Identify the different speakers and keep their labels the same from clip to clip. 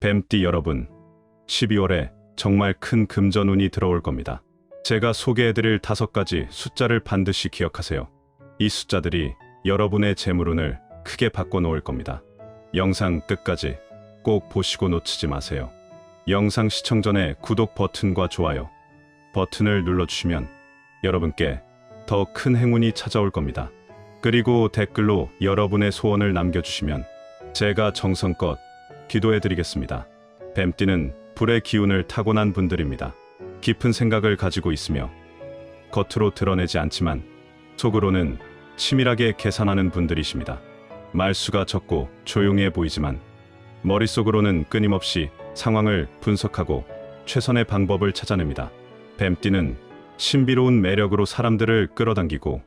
Speaker 1: 뱀띠 여러분, 12월에 정말 큰 금전운이 들어올 겁니다. 제가 소개해드릴 다섯 가지 숫자를 반드시 기억하세요. 이 숫자들이 여러분의 재물운을 크게 바꿔놓을 겁니다. 영상 끝까지 꼭 보시고 놓치지 마세요. 영상 시청 전에 구독 버튼과 좋아요 버튼을 눌러주시면 여러분께 더 큰 행운이 찾아올 겁니다. 그리고 댓글로 여러분의 소원을 남겨주시면 제가 정성껏 기도해 드리겠습니다. 뱀띠는 불의 기운을 타고난 분들입니다. 깊은 생각을 가지고 있으며 겉으로 드러내지 않지만 속으로는 치밀하게 계산하는 분들이십니다. 말수가 적고 조용해 보이지만 머릿속으로는 끊임없이 상황을 분석하고 최선의 방법을 찾아냅니다. 뱀띠는 신비로운 매력으로 사람들을 끌어당기고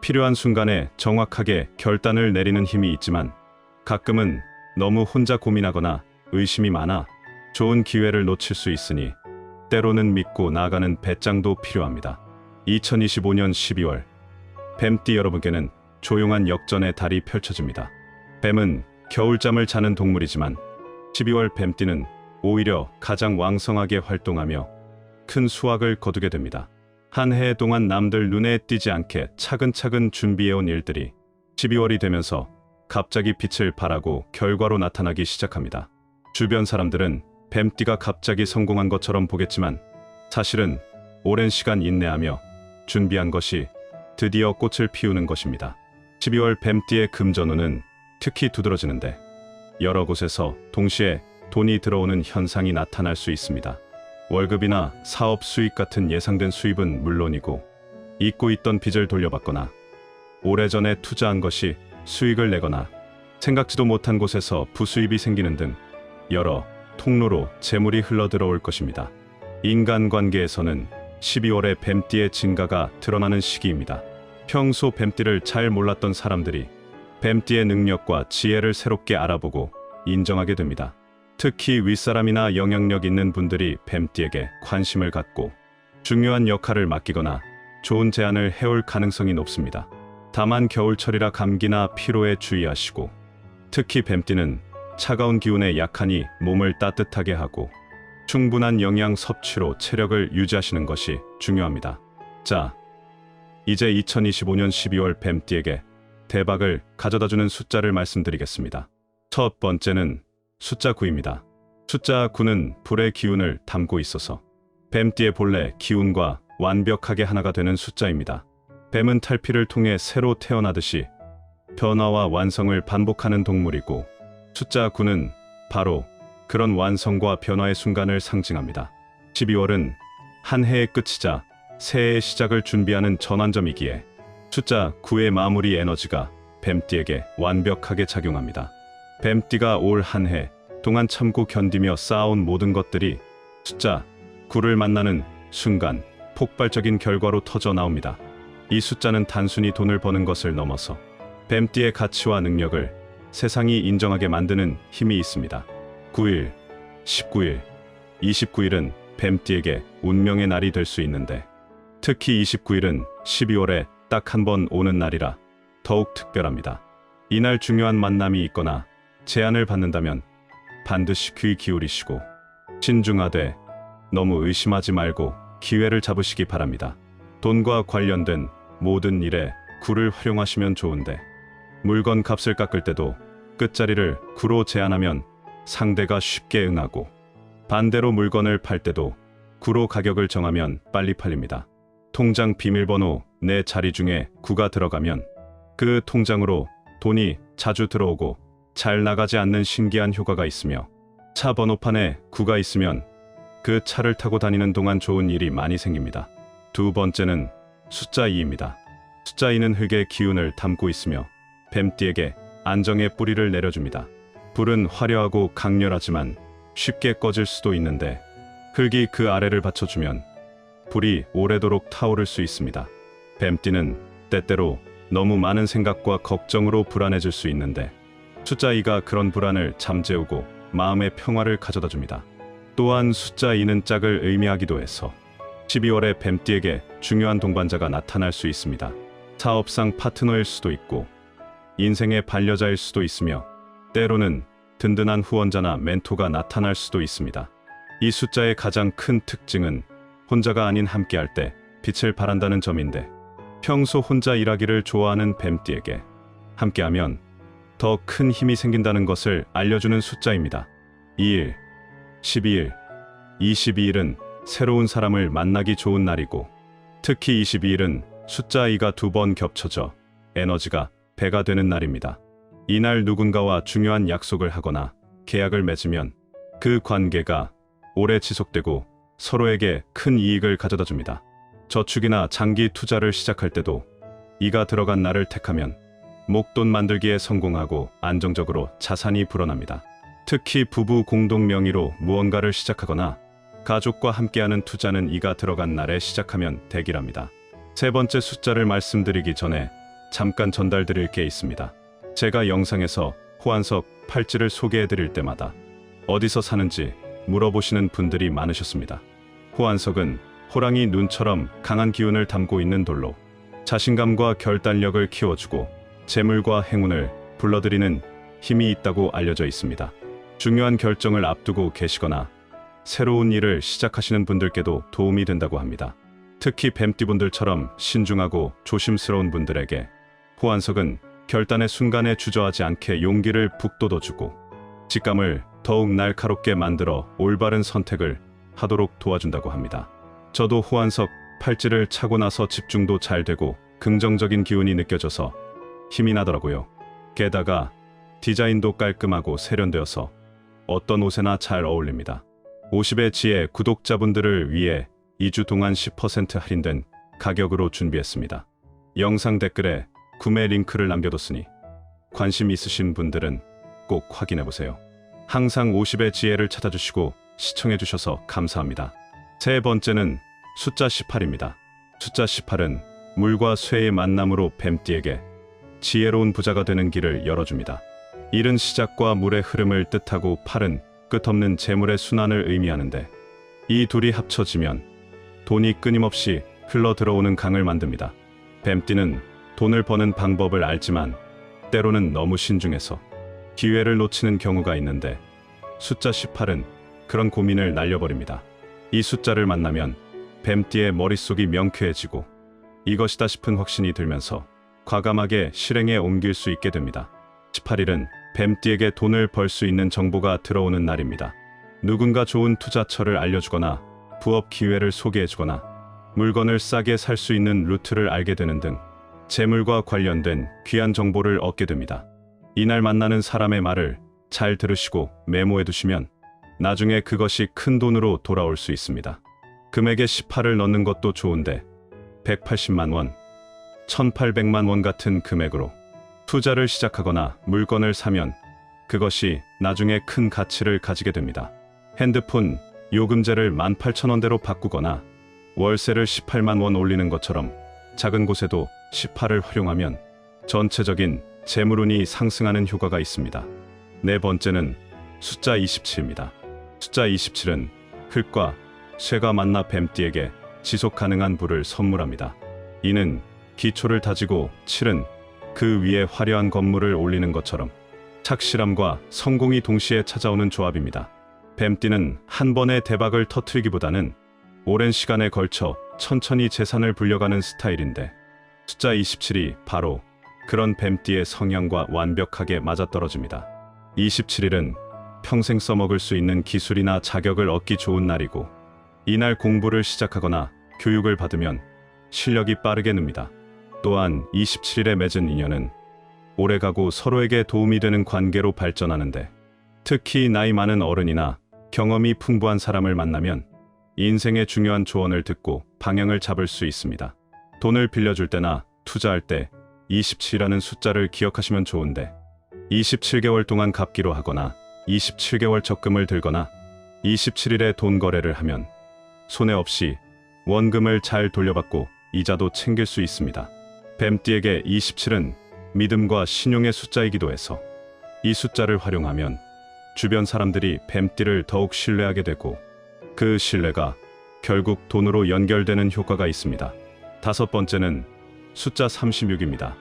Speaker 1: 필요한 순간에 정확하게 결단을 내리는 힘이 있지만 가끔은 너무 혼자 고민하거나 의심이 많아 좋은 기회를 놓칠 수 있으니 때로는 믿고 나아가는 배짱도 필요합니다. 2025년 12월 뱀띠 여러분께는 조용한 역전의 달이 펼쳐집니다. 뱀은 겨울잠을 자는 동물이지만 12월 뱀띠는 오히려 가장 왕성하게 활동하며 큰 수확을 거두게 됩니다. 한 해 동안 남들 눈에 띄지 않게 차근차근 준비해온 일들이 12월이 되면서 갑자기 빛을 발하고 결과로 나타나기 시작합니다. 주변 사람들은 뱀띠가 갑자기 성공한 것처럼 보겠지만 사실은 오랜 시간 인내하며 준비한 것이 드디어 꽃을 피우는 것입니다. 12월 뱀띠의 금전운은 특히 두드러지는데 여러 곳에서 동시에 돈이 들어오는 현상이 나타날 수 있습니다. 월급이나 사업 수익 같은 예상된 수입은 물론이고 잊고 있던 빚을 돌려받거나 오래전에 투자한 것이 수익을 내거나 생각지도 못한 곳에서 부수입이 생기는 등 여러 통로로 재물이 흘러들어올 것입니다. 인간관계에서는 12월에 뱀띠의 증가가 드러나는 시기입니다. 평소 뱀띠를 잘 몰랐던 사람들이 뱀띠의 능력과 지혜를 새롭게 알아보고 인정하게 됩니다. 특히 윗사람이나 영향력 있는 분들이 뱀띠에게 관심을 갖고 중요한 역할을 맡기거나 좋은 제안을 해올 가능성이 높습니다. 다만 겨울철이라 감기나 피로에 주의하시고 특히 뱀띠는 차가운 기운에 약하니 몸을 따뜻하게 하고 충분한 영양 섭취로 체력을 유지하시는 것이 중요합니다. 자, 이제 2025년 12월 뱀띠에게 대박을 가져다주는 숫자를 말씀드리겠습니다. 첫 번째는 숫자 9입니다. 숫자 9는 불의 기운을 담고 있어서 뱀띠의 본래 기운과 완벽하게 하나가 되는 숫자입니다. 뱀은 탈피를 통해 새로 태어나듯이 변화와 완성을 반복하는 동물이고 숫자 9는 바로 그런 완성과 변화의 순간을 상징합니다. 12월은 한 해의 끝이자 새해의 시작을 준비하는 전환점이기에 숫자 9의 마무리 에너지가 뱀띠에게 완벽하게 작용합니다. 뱀띠가 올 한 해 동안 참고 견디며 쌓아온 모든 것들이 숫자 9를 만나는 순간 폭발적인 결과로 터져 나옵니다. 이 숫자는 단순히 돈을 버는 것을 넘어서 뱀띠의 가치와 능력을 세상이 인정하게 만드는 힘이 있습니다. 9일, 19일, 29일은 뱀띠에게 운명의 날이 될 수 있는데 특히 29일은 12월에 딱 한 번 오는 날이라 더욱 특별합니다. 이날 중요한 만남이 있거나 제안을 받는다면 반드시 귀 기울이시고 신중하되 너무 의심하지 말고 기회를 잡으시기 바랍니다. 돈과 관련된 모든 일에 구를 활용하시면 좋은데 물건 값을 깎을 때도 끝자리를 구로 제한하면 상대가 쉽게 응하고 반대로 물건을 팔 때도 구로 가격을 정하면 빨리 팔립니다. 통장 비밀번호 내 자리 중에 구가 들어가면 그 통장으로 돈이 자주 들어오고 잘 나가지 않는 신기한 효과가 있으며 차 번호판에 구가 있으면 그 차를 타고 다니는 동안 좋은 일이 많이 생깁니다. 두 번째는 숫자 2입니다. 숫자 2는 흙의 기운을 담고 있으며 뱀띠에게 안정의 뿌리를 내려줍니다. 불은 화려하고 강렬하지만 쉽게 꺼질 수도 있는데 흙이 그 아래를 받쳐주면 불이 오래도록 타오를 수 있습니다. 뱀띠는 때때로 너무 많은 생각과 걱정으로 불안해질 수 있는데 숫자 2가 그런 불안을 잠재우고 마음의 평화를 가져다 줍니다. 또한 숫자 2는 짝을 의미하기도 해서 12월에 뱀띠에게 중요한 동반자가 나타날 수 있습니다. 사업상 파트너일 수도 있고 인생의 반려자일 수도 있으며 때로는 든든한 후원자나 멘토가 나타날 수도 있습니다. 이 숫자의 가장 큰 특징은 혼자가 아닌 함께할 때 빛을 발한다는 점인데 평소 혼자 일하기를 좋아하는 뱀띠에게 함께하면 더 큰 힘이 생긴다는 것을 알려주는 숫자입니다. 2일, 12일, 22일은 새로운 사람을 만나기 좋은 날이고 특히 22일은 숫자 2가 두 번 겹쳐져 에너지가 배가 되는 날입니다. 이날 누군가와 중요한 약속을 하거나 계약을 맺으면 그 관계가 오래 지속되고 서로에게 큰 이익을 가져다 줍니다. 저축이나 장기 투자를 시작할 때도 이가 들어간 날을 택하면 목돈 만들기에 성공하고 안정적으로 자산이 불어납니다. 특히 부부 공동 명의로 무언가를 시작하거나 가족과 함께하는 투자는 이가 들어간 날에 시작하면 대기랍니다. 세 번째 숫자를 말씀드리기 전에 잠깐 전달드릴 게 있습니다. 제가 영상에서 호환석 팔찌를 소개해 드릴 때마다 어디서 사는지 물어보시는 분들이 많으셨습니다. 호환석은 호랑이 눈처럼 강한 기운을 담고 있는 돌로 자신감과 결단력을 키워주고 재물과 행운을 불러들이는 힘이 있다고 알려져 있습니다. 중요한 결정을 앞두고 계시거나 새로운 일을 시작하시는 분들께도 도움이 된다고 합니다. 특히 뱀띠분들처럼 신중하고 조심스러운 분들에게 호환석은 결단의 순간에 주저하지 않게 용기를 북돋워주고 직감을 더욱 날카롭게 만들어 올바른 선택을 하도록 도와준다고 합니다. 저도 호환석 팔찌를 차고 나서 집중도 잘 되고 긍정적인 기운이 느껴져서 힘이 나더라고요. 게다가 디자인도 깔끔하고 세련되어서 어떤 옷에나 잘 어울립니다. 50의 지혜 구독자분들을 위해 2주 동안 10% 할인된 가격으로 준비했습니다. 영상 댓글에 구매 링크를 남겨뒀으니 관심 있으신 분들은 꼭 확인해보세요. 항상 50의 지혜를 찾아주시고 시청해주셔서 감사합니다. 세 번째는 숫자 18입니다. 숫자 18은 물과 쇠의 만남으로 뱀띠에게 지혜로운 부자가 되는 길을 열어줍니다. 일은 시작과 물의 흐름을 뜻하고 팔은 끝없는 재물의 순환을 의미하는데 이 둘이 합쳐지면 돈이 끊임없이 흘러 들어오는 강을 만듭니다. 뱀띠는 돈을 버는 방법을 알지만 때로는 너무 신중해서 기회를 놓치는 경우가 있는데 숫자 18은 그런 고민을 날려버립니다. 이 숫자를 만나면 뱀띠의 머릿속이 명쾌해지고 이것이다 싶은 확신이 들면서 과감하게 실행에 옮길 수 있게 됩니다. 18일은 뱀띠에게 돈을 벌 수 있는 정보가 들어오는 날입니다. 누군가 좋은 투자처를 알려주거나 부업 기회를 소개해주거나 물건을 싸게 살 수 있는 루트를 알게 되는 등 재물과 관련된 귀한 정보를 얻게 됩니다. 이날 만나는 사람의 말을 잘 들으시고 메모해 두시면 나중에 그것이 큰 돈으로 돌아올 수 있습니다. 금액에 18을 넣는 것도 좋은데 180만 원, 1800만 원 같은 금액으로 투자를 시작하거나 물건을 사면 그것이 나중에 큰 가치를 가지게 됩니다. 핸드폰 요금제를 18,000원대로 바꾸거나 월세를 18만 원 올리는 것처럼 작은 곳에도 18을 활용하면 전체적인 재물운이 상승하는 효과가 있습니다. 네 번째는 숫자 27입니다. 숫자 27은 흙과 쇠가 만나 뱀띠에게 지속 가능한 부를 선물합니다. 이는 기초를 다지고 7은 그 위에 화려한 건물을 올리는 것처럼 착실함과 성공이 동시에 찾아오는 조합입니다. 뱀띠는 한 번의 대박을 터트리기보다는 오랜 시간에 걸쳐 천천히 재산을 불려가는 스타일인데 숫자 27이 바로 그런 뱀띠의 성향과 완벽하게 맞아떨어집니다. 27일은 평생 써먹을 수 있는 기술이나 자격을 얻기 좋은 날이고 이날 공부를 시작하거나 교육을 받으면 실력이 빠르게 늡니다. 또한 27일에 맺은 인연은 오래가고 서로에게 도움이 되는 관계로 발전하는데 특히 나이 많은 어른이나 경험이 풍부한 사람을 만나면 인생의 중요한 조언을 듣고 방향을 잡을 수 있습니다. 돈을 빌려줄 때나 투자할 때 27이라는 숫자를 기억하시면 좋은데 27개월 동안 갚기로 하거나 27개월 적금을 들거나 27일에 돈 거래를 하면 손해 없이 원금을 잘 돌려받고 이자도 챙길 수 있습니다. 뱀띠에게 27은 믿음과 신용의 숫자이기도 해서 이 숫자를 활용하면 주변 사람들이 뱀띠를 더욱 신뢰하게 되고 그 신뢰가 결국 돈으로 연결되는 효과가 있습니다. 다섯 번째는 숫자 36입니다.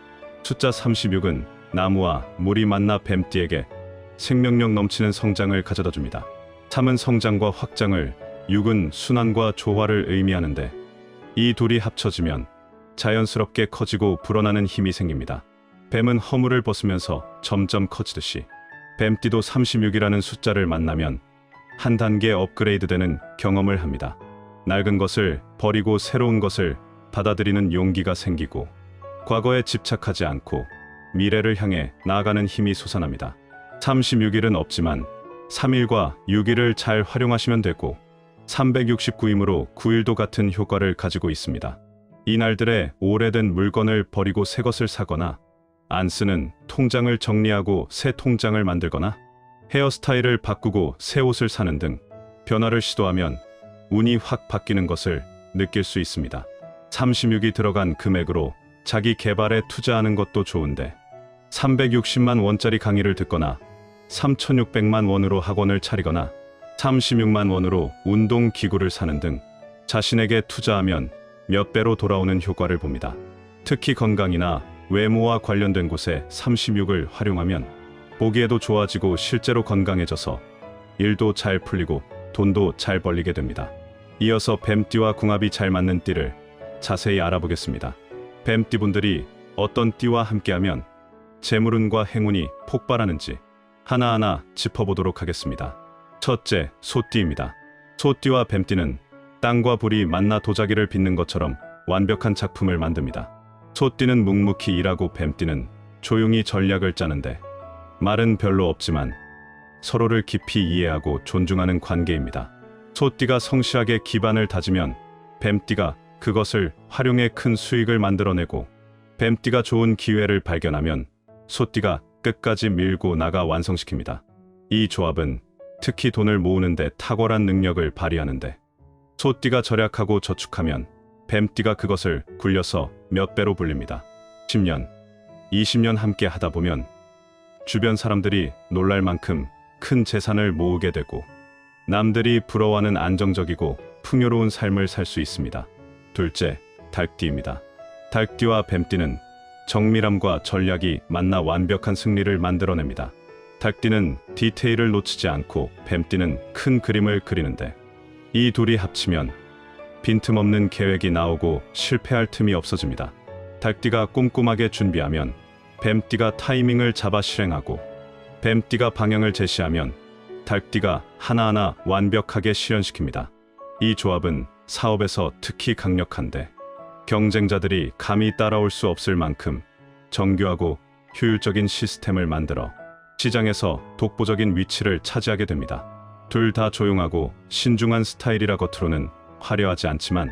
Speaker 1: 숫자 36은 나무와 물이 만나 뱀띠에게 생명력 넘치는 성장을 가져다 줍니다. 3은 성장과 확장을, 6은 순환과 조화를 의미하는데 이 둘이 합쳐지면 자연스럽게 커지고 불어나는 힘이 생깁니다. 뱀은 허물을 벗으면서 점점 커지듯이 뱀띠도 36이라는 숫자를 만나면 한 단계 업그레이드되는 경험을 합니다. 낡은 것을 버리고 새로운 것을 받아들이는 용기가 생기고 과거에 집착하지 않고 미래를 향해 나아가는 힘이 솟아납니다. 36일은 없지만 3일과 6일을 잘 활용하시면 되고 369임으로 9일도 같은 효과를 가지고 있습니다. 이 날들의 오래된 물건을 버리고 새 것을 사거나 안 쓰는 통장을 정리하고 새 통장을 만들거나 헤어스타일을 바꾸고 새 옷을 사는 등 변화를 시도하면 운이 확 바뀌는 것을 느낄 수 있습니다. 36이 들어간 금액으로 자기 개발에 투자하는 것도 좋은데 360만 원짜리 강의를 듣거나 3,600만 원으로 학원을 차리거나 36만 원으로 운동 기구를 사는 등 자신에게 투자하면 몇 배로 돌아오는 효과를 봅니다. 특히 건강이나 외모와 관련된 곳에 36을 활용하면 보기에도 좋아지고 실제로 건강해져서 일도 잘 풀리고 돈도 잘 벌리게 됩니다. 이어서 뱀띠와 궁합이 잘 맞는 띠를 자세히 알아보겠습니다. 뱀띠 분들이 어떤 띠와 함께하면 재물운과 행운이 폭발하는지 하나하나 짚어보도록 하겠습니다. 첫째, 소띠입니다. 소띠와 뱀띠는 땅과 불이 만나 도자기를 빚는 것처럼 완벽한 작품을 만듭니다. 소띠는 묵묵히 일하고 뱀띠는 조용히 전략을 짜는데 말은 별로 없지만 서로를 깊이 이해하고 존중하는 관계입니다. 소띠가 성실하게 기반을 다지면 뱀띠가 그것을 활용해 큰 수익을 만들어내고 뱀띠가 좋은 기회를 발견하면 소띠가 끝까지 밀고 나가 완성시킵니다. 이 조합은 특히 돈을 모으는데 탁월한 능력을 발휘하는데 소띠가 절약하고 저축하면 뱀띠가 그것을 굴려서 몇 배로 불립니다. 10년, 20년 함께 하다 보면 주변 사람들이 놀랄 만큼 큰 재산을 모으게 되고 남들이 부러워하는 안정적이고 풍요로운 삶을 살 수 있습니다. 둘째, 닭띠입니다. 닭띠와 뱀띠는 정밀함과 전략이 만나 완벽한 승리를 만들어냅니다. 닭띠는 디테일을 놓치지 않고 뱀띠는 큰 그림을 그리는데 이 둘이 합치면 빈틈없는 계획이 나오고 실패할 틈이 없어집니다. 닭띠가 꼼꼼하게 준비하면 뱀띠가 타이밍을 잡아 실행하고 뱀띠가 방향을 제시하면 닭띠가 하나하나 완벽하게 실현시킵니다. 이 조합은 사업에서 특히 강력한데 경쟁자들이 감히 따라올 수 없을 만큼 정교하고 효율적인 시스템을 만들어 시장에서 독보적인 위치를 차지하게 됩니다. 둘 다 조용하고 신중한 스타일이라 겉으로는 화려하지 않지만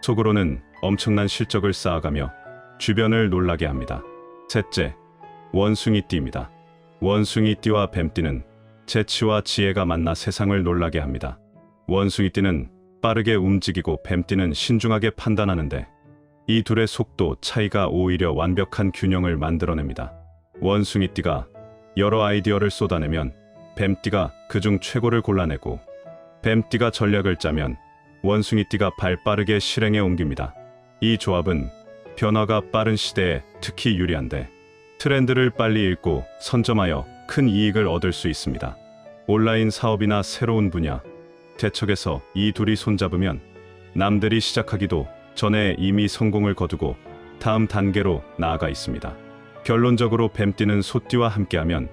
Speaker 1: 속으로는 엄청난 실적을 쌓아가며 주변을 놀라게 합니다. 셋째, 원숭이띠입니다. 원숭이띠와 뱀띠는 재치와 지혜가 만나 세상을 놀라게 합니다. 원숭이띠는 빠르게 움직이고 뱀띠는 신중하게 판단하는데 이 둘의 속도 차이가 오히려 완벽한 균형을 만들어냅니다. 원숭이띠가 여러 아이디어를 쏟아내면 뱀띠가 그중 최고를 골라내고 뱀띠가 전략을 짜면 원숭이띠가 발 빠르게 실행에 옮깁니다. 이 조합은 변화가 빠른 시대에 특히 유리한데 트렌드를 빨리 읽고 선점하여 큰 이익을 얻을 수 있습니다. 온라인 사업이나 새로운 분야, 대척에서 이 둘이 손잡으면 남들이 시작하기도 전에 이미 성공을 거두고 다음 단계로 나아가 있습니다. 결론적으로 뱀띠는 소띠와 함께하면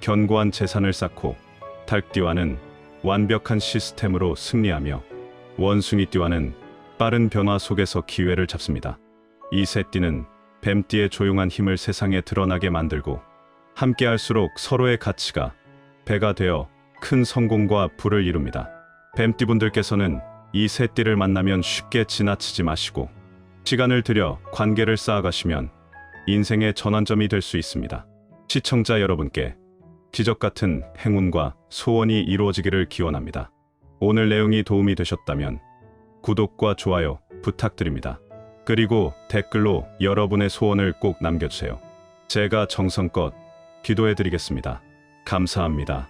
Speaker 1: 견고한 재산을 쌓고 닭띠와는 완벽한 시스템으로 승리하며 원숭이띠와는 빠른 변화 속에서 기회를 잡습니다. 이세 띠는 뱀띠의 조용한 힘을 세상에 드러나게 만들고 함께할수록 서로의 가치가 배가 되어 큰 성공과 부를 이룹니다. 뱀띠분들께서는 이세 띠를 만나면 쉽게 지나치지 마시고 시간을 들여 관계를 쌓아가시면 인생의 전환점이 될 수 있습니다. 시청자 여러분께 기적 같은 행운과 소원이 이루어지기를 기원합니다. 오늘 내용이 도움이 되셨다면 구독과 좋아요 부탁드립니다. 그리고 댓글로 여러분의 소원을 꼭 남겨주세요. 제가 정성껏 기도해드리겠습니다. 감사합니다.